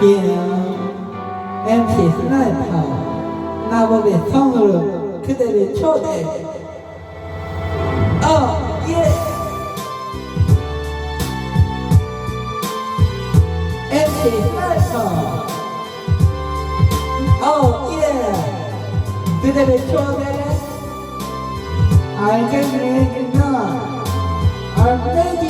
기영 MC 스나이퍼. 나법의 성으로 그대를 초대. 어 예. MC 스나이퍼. 어 예. 그대를 초대. 알겠느냐 알겠지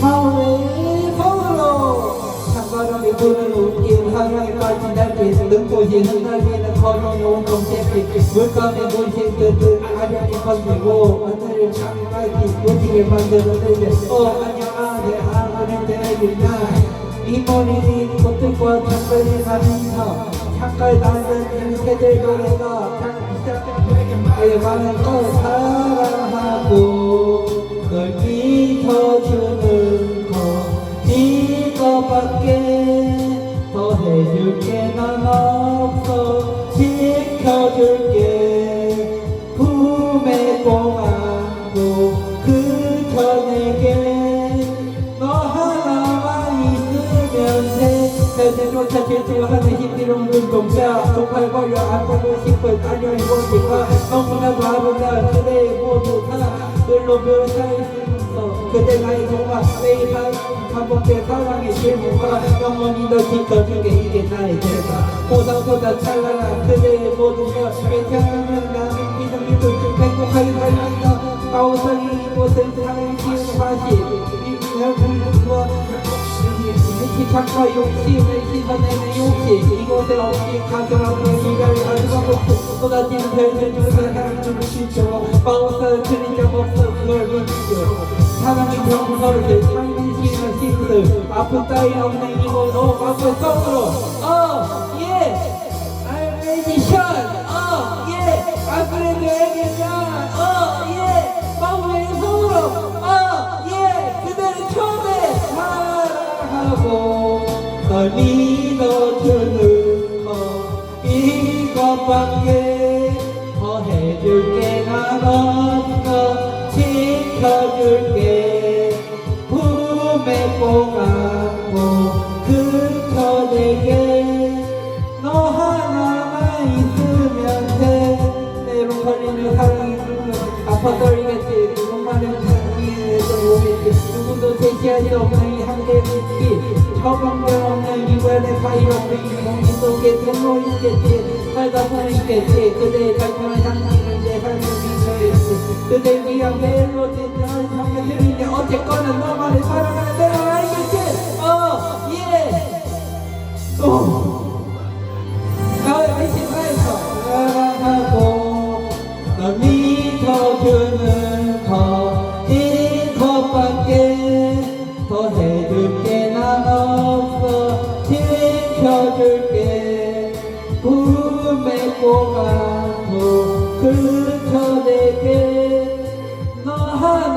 마음의 서울로 장바람이 부는 웃긴 하루에 빠진 날개 눈꽃이 흩날리는 온통 햇빛 물감에 물씬 듯은 아련이 번지고 하늘을 장맑이 무지개 만들어내네 어 안녕하세 하늘의 이 머리니 꽃들과 장발이 가면서 창가에 닿는 새들 노래가 내 마음을 사랑하고 널 믿어주는 것 이거밖에 더 해줄 게 난 없어. 지켜줄게 세대조차 질투하는 힘들은 눈동자 정말 버려 안 보고 싶은 안녕히 보니까 너무나도 아름다운 그대의 모두 다수 있어 그대 나의 정말 매일 밤 반복된 사랑의 실무가 영원히 널 지켜주게 이게 나의 대사 보상보다 찬란한 그대의 모든 것 괜찮으면 나는 믿음 믿음 행복하게 살면서 마우성이 이곳을 착과 욕심을 씻어내는 욕심. 이곳에 없이 가슴으로 이별 가슴하고 쏟아지는 별들 중에 사랑을 시켜 마우스 그리자 없어 그걸 믿죠 사랑의 병서를 상민시는 시스 아픈 따위 없는 이곳 오 마우스 속으로. 어예. 알레디션 널 믿어주는 것 이것밖에 더 해줄게 난 없어. 지켜줄게. 품에 꼭 안고 그저 내게 너 하나만 있으면 돼. 때로 걸리는 사랑이 아파 떨리겠지. 누군가는 위에서 오겠지. 누구도 제시할 수 없는 이 한계의 깊 이 처방전 없는 이별의 사이 없는 이 공기 속에 등로 있겠지 살다 보면 있겠지 그대의 달콤한 향기를 내 삶에 미쳐있지 그대 위한 멜로디 널 참여드리니 어쨌거나 너만을 사랑하는 내가 알겠지 어예 어. 나의 의심하에서 사랑하고 널 믿어주는 꿈의 꼬가로 흩어내게. 너하